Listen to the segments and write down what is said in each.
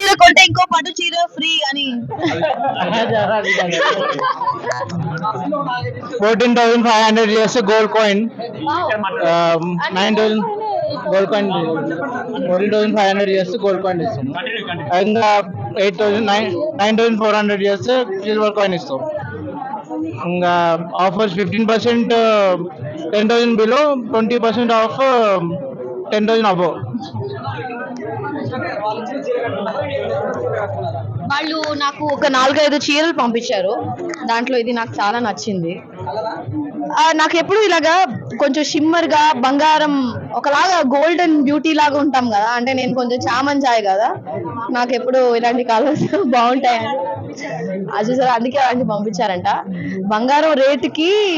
చీర కొంటే ఇంకో పట్టు చీర ఫ్రీ అని. Fourteen thousand five hundred years gold coin nine thousand gold coin fourteen thousand five hundred years gold coin ఇస్తాం ఇంకా eight thousand nine nine thousand four hundred years silver coin ఇస్తాం. ఇంకా offers fifteen percent ten thousand below twenty percent off ten thousand above వాళ్ళు నాకు ఒక నాలుగైదు చీరలు పంపించారు. దాంట్లో ఇది నాకు చాలా నచ్చింది. నాకు ఎప్పుడు ఇలాగా కొంచెం షిమ్మర్గా బంగారం ఒకలాగా గోల్డెన్ బ్యూటీ లాగా ఉంటాం కదా. అంటే నేను కొంచెం చామంచాయి కదా. నాకు ఎప్పుడు ఇలాంటి కలర్స్ బాగుంటాయని. అది చూసారా అందుకే అలాంటి పంపించారంట. బంగారం రేటుకి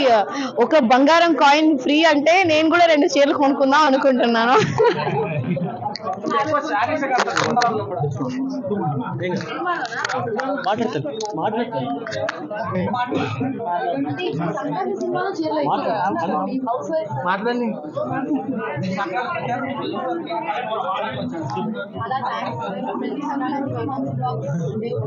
ఒక బంగారం కాయిన్ ఫ్రీ అంటే నేను కూడా రెండు చీరలు కొనుక్కుందాం అనుకుంటున్నాను. మాట్లాడండి శారీస్ నేను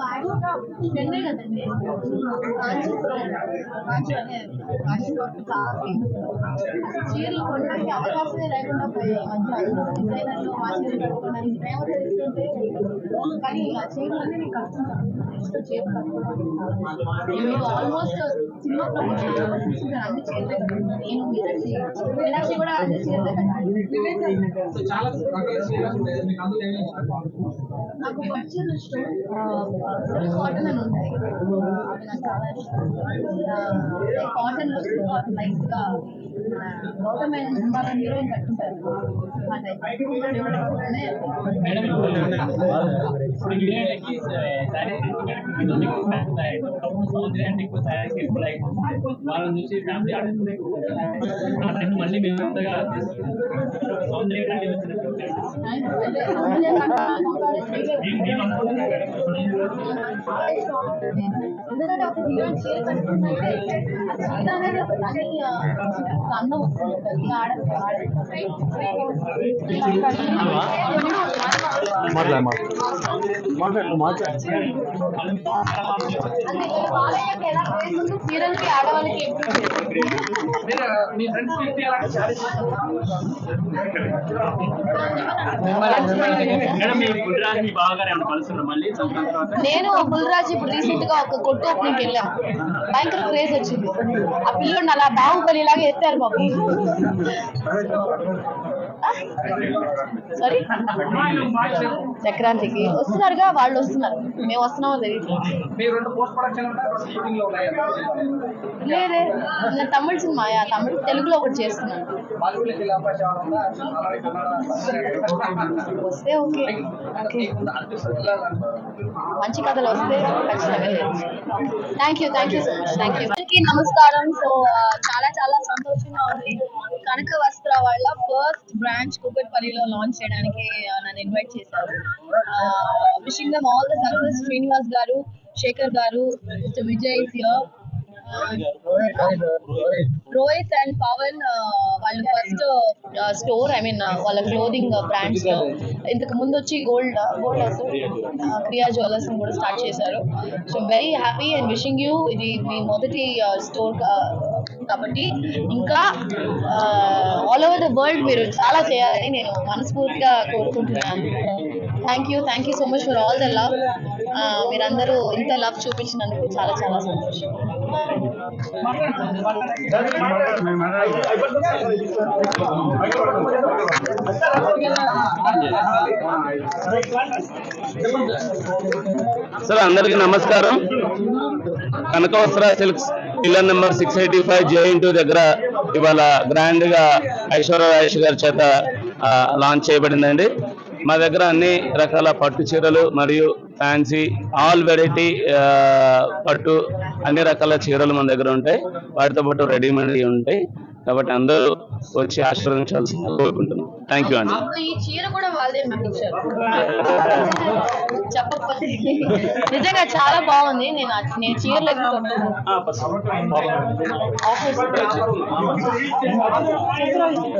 యాక్చువల్గా చెన్నై కదండి కాంచీపురం కాంచీ అనే కాంచీపురం చాలా చీరలు కొనడానికి అవకాశమే లేకుండా పోయాయి ఈ మధ్య డిజైనర్లు మా చీరలు కట్టుకోవడానికి ప్రేమ తెలుస్తుంటే కానీ ఆ చీరలన్నీ నేను కట్టుకుంటాను నెక్స్ట్ ఆల్మోస్ట్ సినిమా ప్రమోషన్ అన్ని నేను మీనాక్షి కూడా అన్ని చీరలే నాకు పచ్చలు కాటన్ అని ఉంటాయి అవి నాకు కాటన్ లైట్గా గౌతమ్ సినిమాలో హీరోయిన్ కట్టుకుంటారు ఆ మేడం ఇప్పుడు ఇండియాకి శారీ ఎక్కువ శారీస్ ఎక్కువ లైక్ వాళ్ళని చూసి ఫ్యామిలీ ఆడుతుంది ఆ ట్రెండ్ మళ్ళీ మేము అంతగా సౌందర్యం కంటే వచ్చినట్టు అంటే అందులో నాకు మేము- మేము అనుకుంటున్నాం. ఎందుకంటే ఒక హీరోయిన్ చీర కట్టుకుంటే ఆ చీర అనేది ఒక తని ఆ, ఒక అందం వస్తుంది ప్రతి ఆడ ఆడ మాట్లాడు మాట్లాడు మాట్లాడు చీరలకి ఆడవాళ్ళకి నేను బుల్రాజ్ ఇప్పుడు రీసెంట్గా ఒక కొట్టు ఓపెనింగ్ వెళ్ళాం. భయంకర క్రేజ్ వచ్చింది. ఆ పిల్లోడిని అలా బాహుబలి లాగా ఎత్తారు బాబు సారీ సంక్రాంతికి. వస్తున్నారుగా వాళ్ళు వస్తున్నారు. మేము వస్తున్నామో తెలియదు లేదే నేను తమిళ సినిమా తమిళ తెలుగులో ఒకటి చేస్తున్నాను. వస్తే ఓకే. ఓకే. మంచి కథలు వస్తే ఖచ్చితంగా thank you thank you so much thank you నమస్కారం. సో చాలా చాలా సంతోషంగా ఉంది. కనక వస్త్ర వాళ్ళ ఫస్ట్ బ్రాంచ్ కూకట్పల్లిలో లాంచ్ చేయడానికి నన్ను ఇన్వైట్ చేశారు. Wishing them all the success Srinivas garu Shekhar garu mister Vijay here Rohit and Pavan వాళ్ళు ఫస్ట్ స్టోర్ ఐ మీన్ వాళ్ళ క్లోదింగ్ బ్రాండ్స్లో. ఇంతకు ముందు వచ్చి గోల్డ్ గోల్డ్ క్రియా జ్యువెలర్స్ కూడా స్టార్ట్ చేశారు. So very happy and wishing you ఇది మీ మొదటి స్టోర్ కాబట్టి ఇంకా ఆల్ ఓవర్ ద వరల్డ్ మీరు చాలా చేయాలని నేను మనస్ఫూర్తిగా కోరుకుంటున్నాను. Thank you thank you so much for all the love మీరందరూ ఇంత లవ్ చూపించినందుకు చాలా చాలా సంతోషం. సార్ అందరికీ నమస్కారం. Kanakavastra silks pillar number six eighty five JNTU దగ్గర ఇవాళ గ్రాండ్గా ఐశ్వర్య రాజేష్ గారి చేత లాంచ్ చేయబడిందండి. మా దగ్గర అన్ని రకాల పట్టు చీరలు మరియు ఫ్యాన్సీ ఆల్ వెరైటీ పట్టు అన్ని రకాల చీరలు మన దగ్గర ఉంటాయి. వాటితో పాటు రెడీమేడ్ ఉంటాయి. కాబట్టి అందరూ వచ్చి ఆశీర్వదించాల్సిందిగా కోరుకుంటున్నాం. థ్యాంక్ యూ అండి నిజంగా చాలా బాగుంది. నేను నేను చీరలు ఎక్కువ